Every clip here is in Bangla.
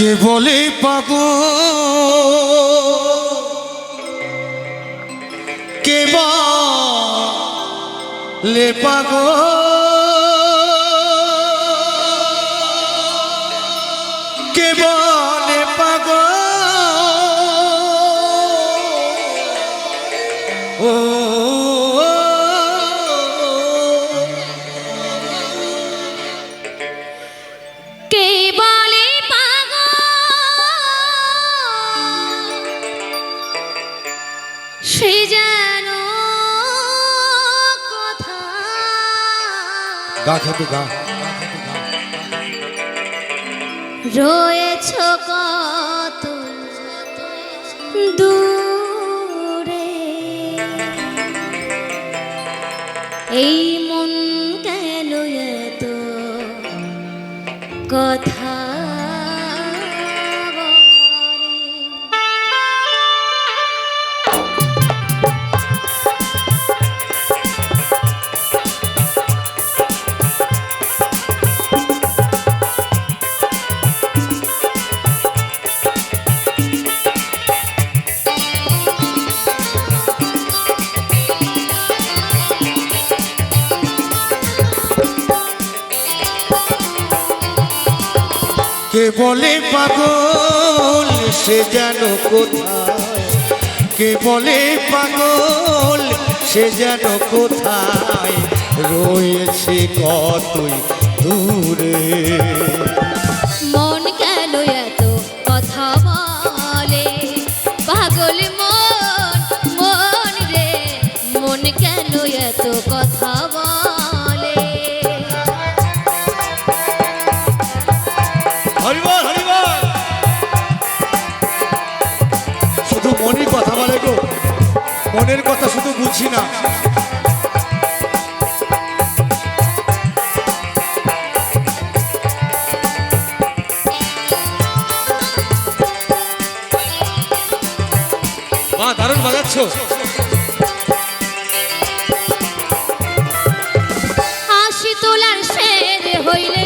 কে বলে পাব? কে বলে পাব? কে বলে সে যেন রয়েছ কত দূরে। এই মন কেন তো কথা? কে বলে পাগল? সে যেন কোথায়? কে বলে পাগল? সে যেন কোথায়? রয়েছে কতই দূরে? মনের কথা শুধু বুঝি না। মা দারুণ বাজাচ্ছ। আশি তোলার শের হইলে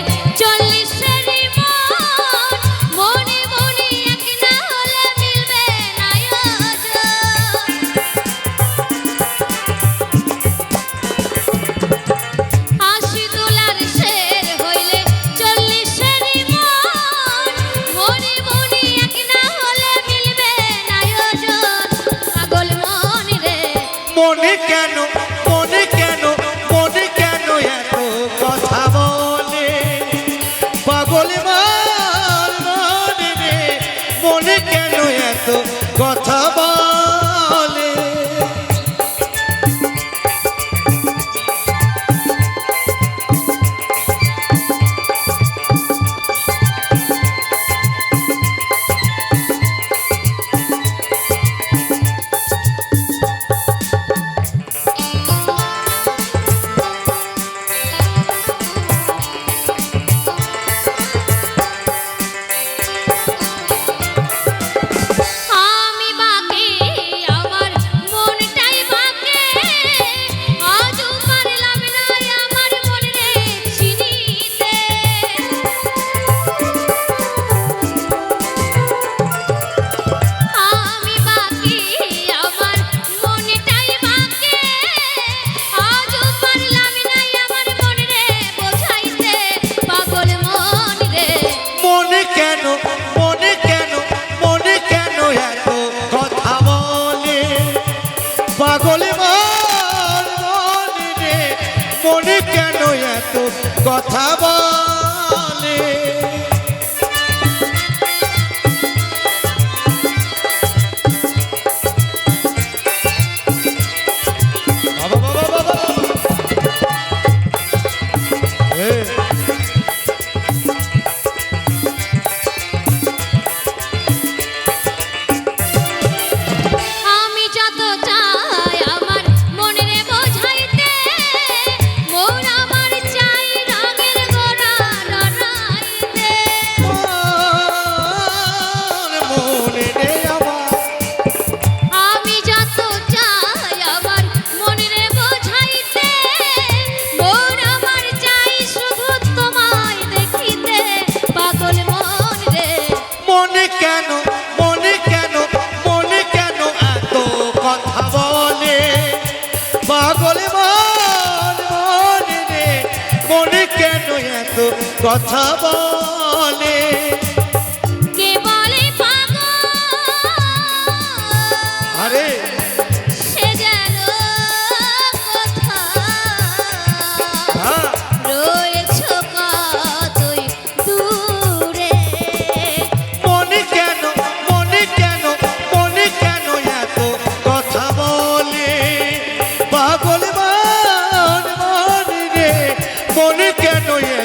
কথা বল। কথা বলে।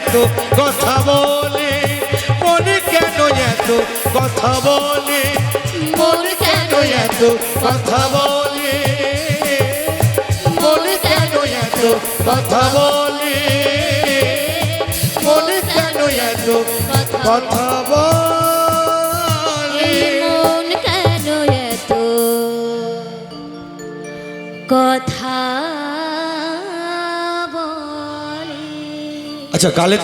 এত কথা বলে? মনে কেন এত কথা বলে? মনে কেন এত কথা বলে? মনে কেন এত কথা বলে? মনে কেন এত কথা বলে? মন কেন এত কথা আচ্ছা গালে